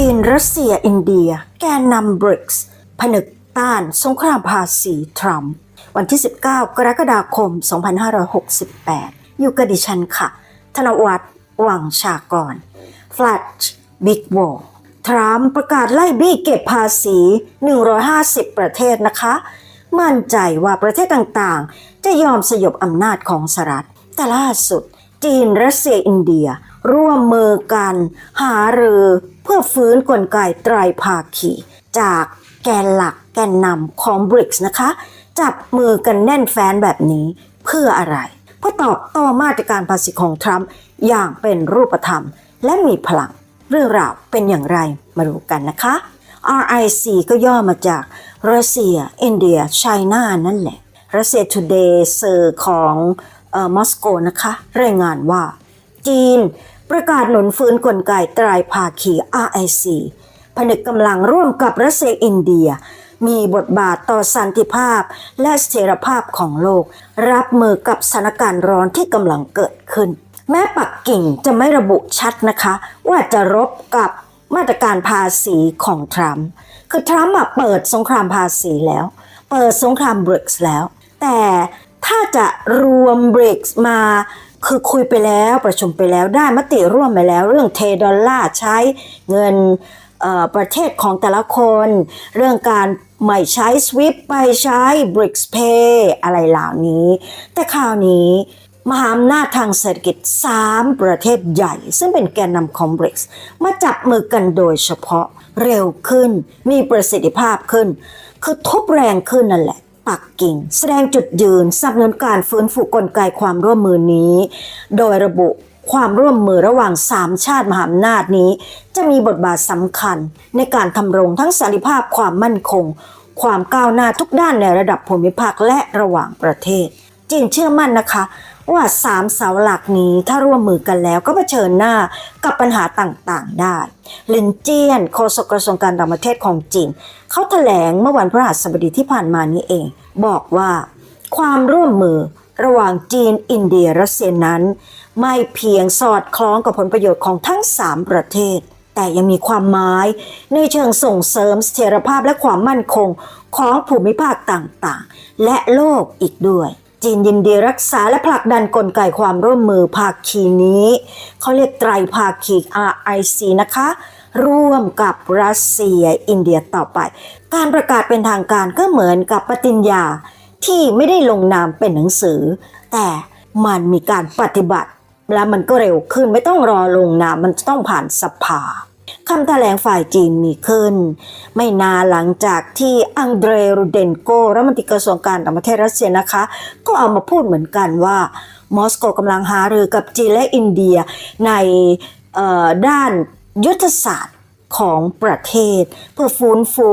จีน รัสเซีย อินเดีย แกนนำบริกส์ผนึกต้านสงครามภาษีทรัมป์วันที่ 19 กรกฎาคม 2568 อยู่กับดิฉันค่ะ ธนวัฒน์วังชากร Flash Big Wall ทรัมป์ประกาศไล่บี้เก็บภาษี 150 ประเทศนะคะ มั่นใจว่าประเทศต่างๆ จะยอมสยบอำนาจของสหรัฐ แต่ล่าสุด จีน รัสเซีย อินเดีย ร่วมมือกัน หารือ พื่อฟื้นกลไกไตรภาคี จากแกนหลักแกนนำของบริกส์นะคะ จับมือกันแน่นแฟ้นแบบนี้เพื่ออะไร เพื่อตอบโต้มาตรการภาษีของทรัมป์อย่างเป็นรูปธรรม และมีพลัง เรื่องราวเป็นอย่างไรมาดูกันนะคะ RIC ก็ย่อมาจากรัสเซีย อินเดียไชน่านั่นแหละ รัสเซีย Today สื่อของเอ่อมอสโกนะคะ รายงานว่า จีน ประกาศหนุนฟื้นกลไกไตรภาคี RIC ผนึกกำลังร่วมกับรัสเซียอินเดีย มีบทบาทต่อสันติภาพและเสถียรภาพของโลก รับมือกับสถานการณ์ร้อนที่กำลังเกิดขึ้น แม้ปักกิ่งจะไม่ระบุชัดนะคะ ว่าจะรบกับมาตรการภาษีของทรัมป์คือทรัมป์เปิดสงครามภาษีแล้ว เปิดสงครามบริกส์แล้ว แต่ถ้าจะรวมบริกส์มา คือคุยไปแล้วประชุมไปแล้วได้มติร่วมไปแล้ว เรื่องเทดอลลาร์ใช้เงินประเทศของแต่ละคน เรื่องการไม่ใช้ SWIFT ไปใช้ BRICS Pay อะไรเหล่านี้ แต่คราวนี้มหาอำนาจทางเศรษฐกิจ 3 ประเทศใหญ่ ซึ่งเป็นแกนนำของ BRICS มาจับมือกันโดยเฉพาะเร็วขึ้น มีประสิทธิภาพขึ้น คือทุบแรงขึ้นนั่นแหละ ปักกิ่ง แสดงจุดยืนสนับสนุนการฟื้นฟูกลไกความร่วมมือนี้ โดยระบุความร่วมมือระหว่างสามชาติมหาอำนาจนี้ จะมีบทบาทสำคัญในการทำรงทั้งสันติภาพความมั่นคง ความก้าวหน้าทุกด้านในระดับภูมิภาคและระหว่างประเทศ จีนเชื่อมั่นนะคะ ว่าสามเสาหลักนี้ถ้าร่วมมือกันแล้วก็เผชิญหน้ากับปัญหาต่างๆได้เลนเจียนโฆษกกระทรวงการต่างประเทศของจีนเขาแถลงเมื่อวันพฤหัสบดีที่ผ่านมานี้เอง บอกว่าความร่วมมือระหว่างจีนอินเดียรัสเซียนั้น ไม่เพียงสอดคล้องกับผลประโยชน์ของทั้ง 3 ประเทศ แต่ยังมีความหมายในเชิงส่งเสริมเสถียรภาพและความมั่นคงของภูมิภาคต่างๆ และโลกอีกด้วย จีนยินดีรักษาและผลักดันกลไกความร่วมมือภาคีนี้ เขาเรียกไตรภาคี RIC นะคะ ร่วมกับรัสเซียอินเดียต่อไป การประกาศเป็นทางการก็เหมือนกับปฏิญญาที่ไม่ได้ลงนามเป็นหนังสือ แต่มันมีการปฏิบัติ และมันก็เร็วขึ้นไม่ต้องรอลงนามมันต้องผ่านสภาคำแถลงฝ่ายจีนมีขึ้น ไม่นานหลังจากที่อังเดรรูเดนโกรัฐมนตรีกระทรวงการต่างประเทศรัสเซียนะคะ ก็เอามาพูดเหมือนกันว่า มอสโกกำลังหารือกับจีนและอินเดียในด้าน ยุทธศาสตร์ของประเทศ เพื่อฟื้นฟู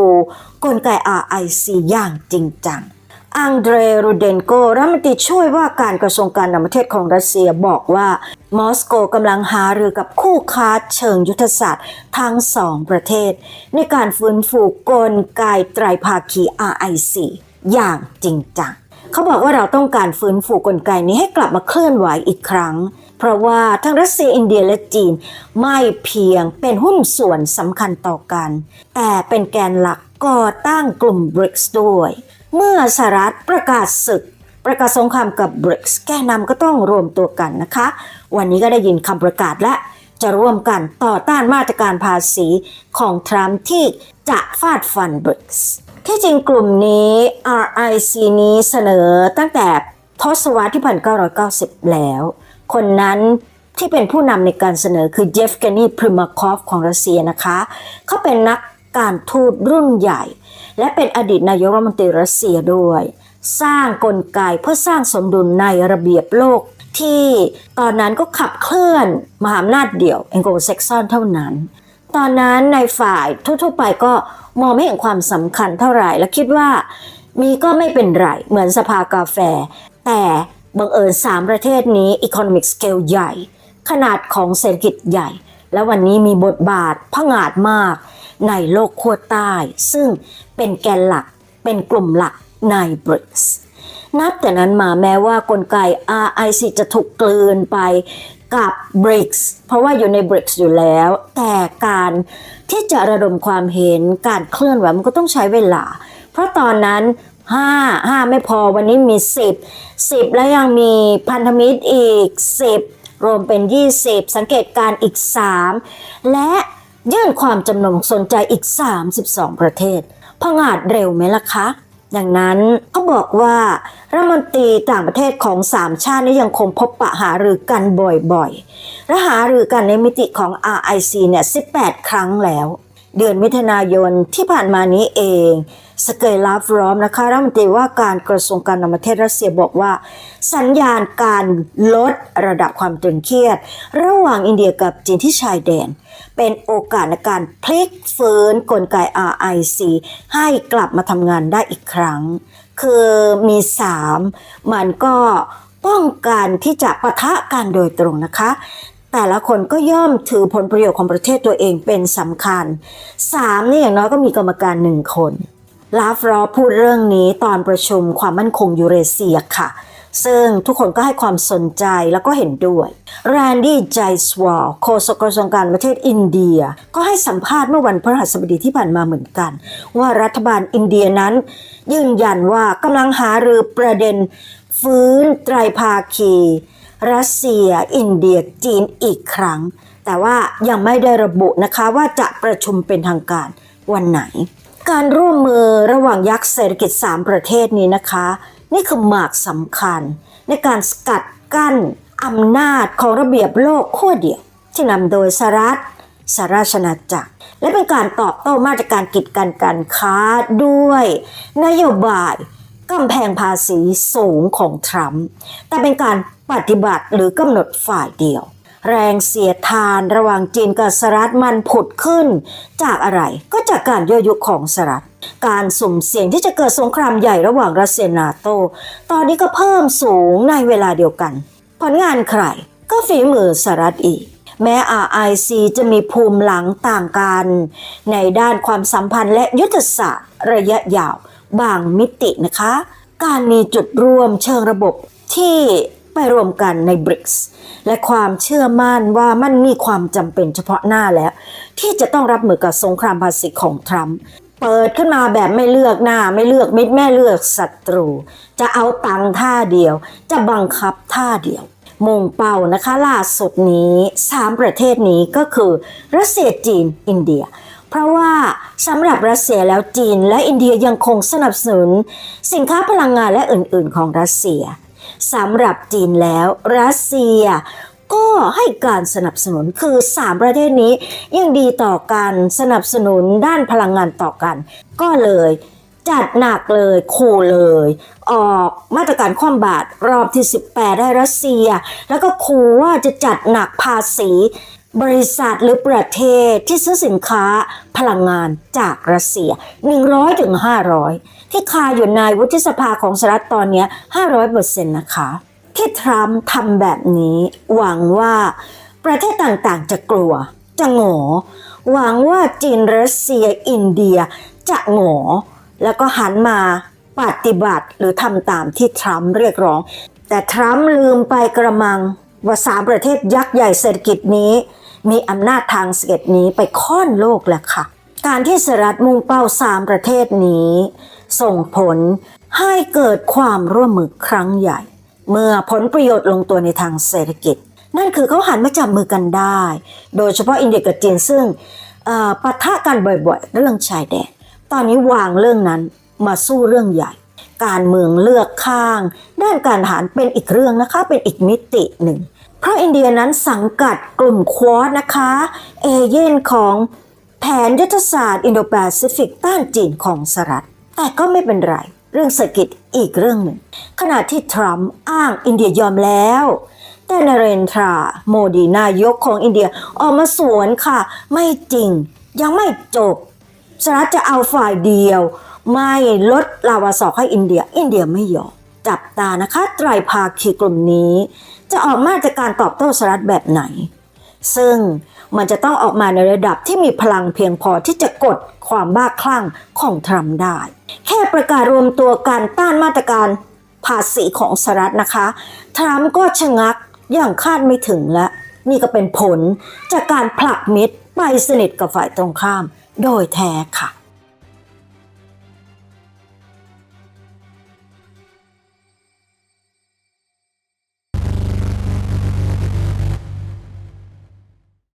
กลไก RIC อย่างจริงจังอังเดรรูเดนโกรัฐมนตรีช่วยว่าการกระทรวงการต่างประเทศของรัสเซียบอกว่า มอสโกกำลังหารือกับคู่ค้าเชิงยุทธศาสตร์ทั้งสองประเทศ ในการฟื้นฟูกลไกไตรภาคี RIC อย่างจริงจัง เขาบอกว่าเราต้องการฟื้นฟูกลไกนี้ให้กลับมาเคลื่อนไหวอีกครั้ง เพราะว่าทั้งรัสเซียอินเดียและจีนไม่เพียงเป็นหุ้นส่วนสำคัญต่อกัน แต่เป็นแกนหลักก่อตั้งกลุ่ม BRICS ด้วย เมื่อสหรัฐประกาศศึกประกาศสงครามกับ BRICS แกนนำก็ต้องรวมตัวกันนะคะ วันนี้ก็ได้ยินคำประกาศและจะร่วมกันต่อต้านมาตรการภาษีของทรัมป์ที่จะฟาดฟัน BRICS ที่จริงกลุ่มนี้ RIC นี้เสนอตั้งแต่ทศวรรษที่ 1990 แล้ว คนนั้นที่เป็นผู้นำในการเสนอคือเจฟเกนีพริมาคอฟของรัสเซียนะคะ เขาเป็นนักการทูตรุ่นใหญ่ และเป็นอดีตนายกรัฐมนตรีรัสเซียด้วย สร้างกลไกเพื่อสร้างสมดุลในระเบียบโลกที่ตอนนั้นก็ขับเคลื่อนมหาอำนาจเดี่ยว a n g l o s a x o n เท่านั้น ตอนนั้นในฝ่ายทั่วๆไปก็มองไม่เห็นความสำคัญเท่าไหร่และคิดว่ามีก็ไม่เป็นไร เหมือนสภากาแฟ แต่บังเอิญสามประเทศนี้ economic scale ใหญ่ ขนาดของเศรษฐกิจใหญ่ และวันนี้มีบทบาทผงาดมาก ในโลกขั้วใต้ ซึ่งเป็นแกนหลักเป็นกลุ่มหลักใน BRICS นับแต่นั้นมาแม้ว่ากลไก RIC จะถูกกลืนไป กับ BRICS เพราะว่าอยู่ใน BRICS อยู่แล้ว แต่การที่จะระดมความเห็นการเคลื่อนไหวมันก็ต้องใช้เวลา เพราะตอนนั้น5 5ไม่พอวันนี้มี10 10แล้วยังมีพันธมิตรอีก10รวมเป็น20สังเกตการอีก3และยื่นความจำนงสนใจอีก 32 ประเทศพงาดเร็วไหมล่ะคะ ดังนั้นเขาบอกว่า รัฐมนตรีต่างประเทศของสามชาตินี้ยังคงพบปะหารือกันบ่อยๆ และหารือกันในมิติของ RIC เนี่ย 18 ครั้งแล้ว เดือนมิถุนายนที่ผ่านมานี้เอง สเกยลาฟรอมนะคะรัฐมนตรีว่าการกระทรวงการต่างประเทศรัสเซียบอกว่า สัญญาณการลดระดับความตึงเครียด ระหว่างอินเดียกับจีนที่ชายแดน เป็นโอกาสในการพลิกฟื้นกลไก RIC ให้กลับมาทำงานได้อีกครั้ง คือมีสามมันก็ป้องกันที่จะปะทะกันโดยตรงนะคะ แต่ละคนก็ย่อมถือผลประโยชน์ของประเทศตัวเองเป็นสำคัญสามนี่อย่างน้อยก็มีกรรมการหนึ่งคนลาฟรอพูดเรื่องนี้ตอนประชุมความมั่นคงยูเรเซียค่ะ ซึ่งทุกคนก็ให้ความสนใจแล้วก็เห็นด้วยแรนดี้ไจสวอลโฆษกกระทรวงการประเทศอินเดีย ก็ให้สัมภาษณ์เมื่อวันพฤหัสบดีที่ผ่านมาเหมือนกัน ว่ารัฐบาลอินเดียนั้น ยืนยันว่ากำลังหารือประเด็น ฟื้นไตรภาคี รัสเซีย อินเดียจีนอีกครั้ง แต่ว่ายังไม่ได้ระบุนะคะว่าจะประชุมเป็นทางการวันไหน การร่วมมือระหว่างยักษ์เศรษฐกิจ 3 ประเทศนี้นะคะ นี่คือหมากสำคัญ ในการสกัดกั้นอำนาจของระเบียบโลกขั้วเดียว ที่นำโดยสหรัฐสหราชนาจักร และเป็นการตอบโต้มาตรการกีดกันการค้าด้วย นโยบายกำแพงภาษีสูงของทรัมป์แต่เป็นการปฏิบัติหรือกำหนดฝ่ายเดียว แรงเสียดทานระหว่างจีนกับสหรัฐมันผุดขึ้น จากอะไรก็จากการยั่วยุของสหรัฐ การสุ่มเสี่ยงที่จะเกิดสงครามใหญ่ระหว่างรัสเซียนาโต ตอนนี้ก็เพิ่มสูงในเวลาเดียวกัน ผลงานใครก็ฝีมือสหรัฐอีก แม้ RIC จะมีภูมิหลังต่างกัน ในด้านความสัมพันธ์และยุทธศาสตร์ระยะยาวบางมิตินะคะ การมีจุดร่วมเชิงระบบที่ ไปรวมกันใน BRICS และความเชื่อมั่นว่ามันมีความจำเป็นเฉพาะหน้าแล้ว ที่จะต้องรับมือกับสงครามภาษีของทรัมป์เปิดขึ้นมาแบบไม่เลือกหน้าไม่เลือกมิตรไม่เลือกศัตรู จะเอาตังค์ท่าเดียว จะบังคับท่าเดียวมุ่งเป้านะคะล่าสุดนี้ 3 ประเทศนี้ก็คือรัสเซียจีนอินเดีย เพราะว่าสำหรับรัสเซียแล้วจีนและอินเดียยังคงสนับสนุน สินค้าพลังงานและอื่นๆ ของรัสเซีย สำหรับจีนแล้วรัสเซียก็ให้การสนับสนุนคือ 3 ประเทศนี้ยังดีต่อกันสนับสนุนด้านพลังงานต่อกัน ก็เลยจัดหนักเลยคู่เลย ออกมาตรการคว่ำบาตรรอบที่ 18 ได้รัสเซีย แล้วก็คู่ว่าจะจัดหนักภาษี บริษัทหรือประเทศที่ซื้อสินค้าพลังงานจากรัสเซีย 100ถึง500 ที่คาอยู่ในวุฒิสภาของสหรัฐตอนนี้ 500%นะคะ ที่ทรัมป์ทำแบบนี้หวังว่าประเทศต่างๆ จะกลัว จะโง่หวังว่าจีนรัสเซียอินเดียจะโง่แล้วก็หันมาปฏิบัติหรือทำตามที่ทรัมป์เรียกร้อง แต่ทรัมป์ลืมไปกระมังว่าสามประเทศยักษ์ใหญ่เศรษฐกิจนี้ มีอำนาจทางเศรษฐกิจนี้ไปค่อนโลกแล้วค่ะ การที่สหรัฐมุ่งเป้าสามประเทศนี้ ส่งผลให้เกิดความร่วมมือครั้งใหญ่ เมื่อผลประโยชน์ลงตัวในทางเศรษฐกิจ นั่นคือเขาหันมาจับมือกันได้ โดยเฉพาะอินเดียกับจีนซึ่งปะทะกันบ่อยๆ เรื่องชายแดน ตอนนี้วางเรื่องนั้นมาสู้เรื่องใหญ่ การเมืองเลือกข้าง ด้านการทหารเป็นอีกเรื่องนะคะ เป็นอีกมิติหนึ่ง เพราะอินเดียนั้นสังกัดกลุ่มควอดนะคะ เอเย่นของแผนยุทธศาสตร์อินโดแปซิฟิกต้านจีนของสหรัฐ แต่ก็ไม่เป็นไรเรื่องเศรษฐกิจอีกเรื่องหนึ่ง ขณะที่ทรัมป์อ้างอินเดียยอมแล้ว แต่นเรนทราโมดีนายกของอินเดียออกมาสวนค่ะ ไม่จริง ยังไม่จบสหรัฐจะเอาฝ่ายเดียว ไม่ลดลาวาสอกให้อินเดีย อินเดียไม่ยอมจับตานะคะไตรภาคีกลุ่มนี้ จะออกมาตรการตอบโต้สหรัฐแบบไหน ซึ่งมันจะต้องออกมาในระดับที่มีพลังเพียงพอที่จะกดความบ้าคลั่งของทรัมป์ได้ แค่ประกาศรวมตัวกันต้านมาตรการภาษีของสหรัฐนะคะ ทรัมป์ก็ชะงักอย่างคาดไม่ถึงและ นี่ก็เป็นผลจากการผลักมิตรไปสนิทกับฝ่ายตรงข้าม โดยแท้ค่ะ